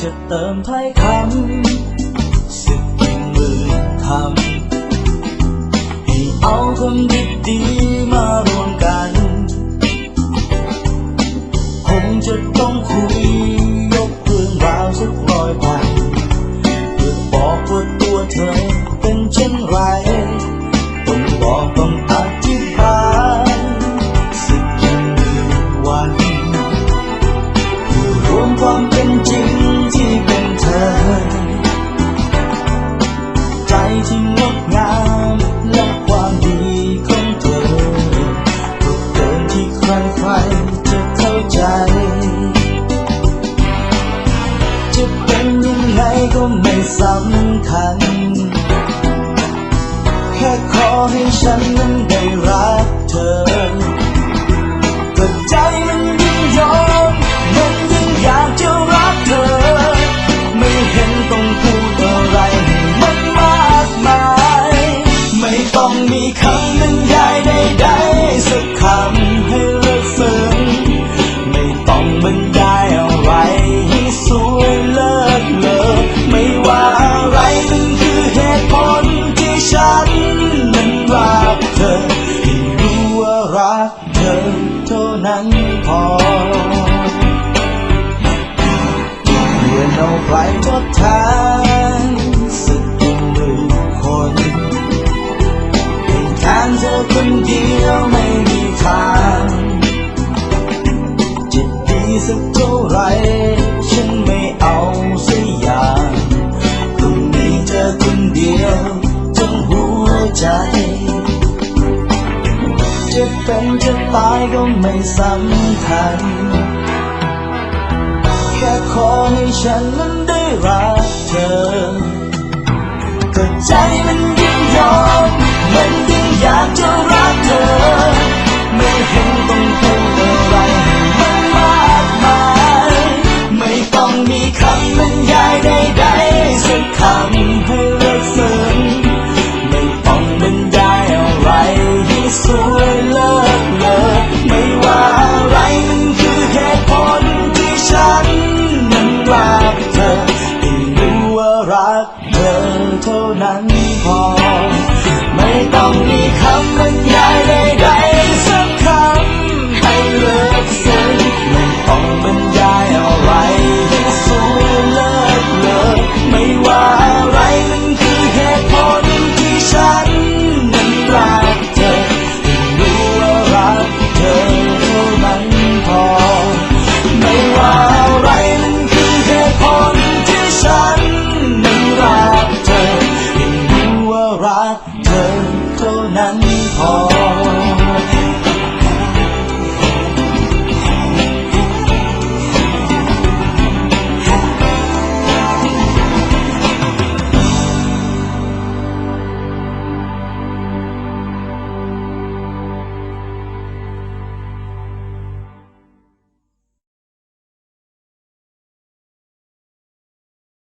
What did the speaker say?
จะเติมถ้อยคำสึกยิงมือทำให้เอาคนดีๆมารวมกัน คงจะต้องคุย ที่งดงามและความดีของเธอก็เกินที่ใครๆจะเข้าใจ จะเป็นยังไงก็ไม่สำคัญ นั้นพอเพื่อเอาใครทดแทนสักหนึ่งหมื่นคนเป็นแทนเธอคนเดียวไม่มีทางจะดีสักเท่าไรฉันไม่เอาสักอย่างต้องมีเธอคนเดียวทั้งหัวใจ จะเป็นจะตายก็ไม่สำคัญ แค่ขอให้ฉันนั้นได้รักเธอ ธอเท่านั้นพอ ไม่ต้องมีคำบรรยายใด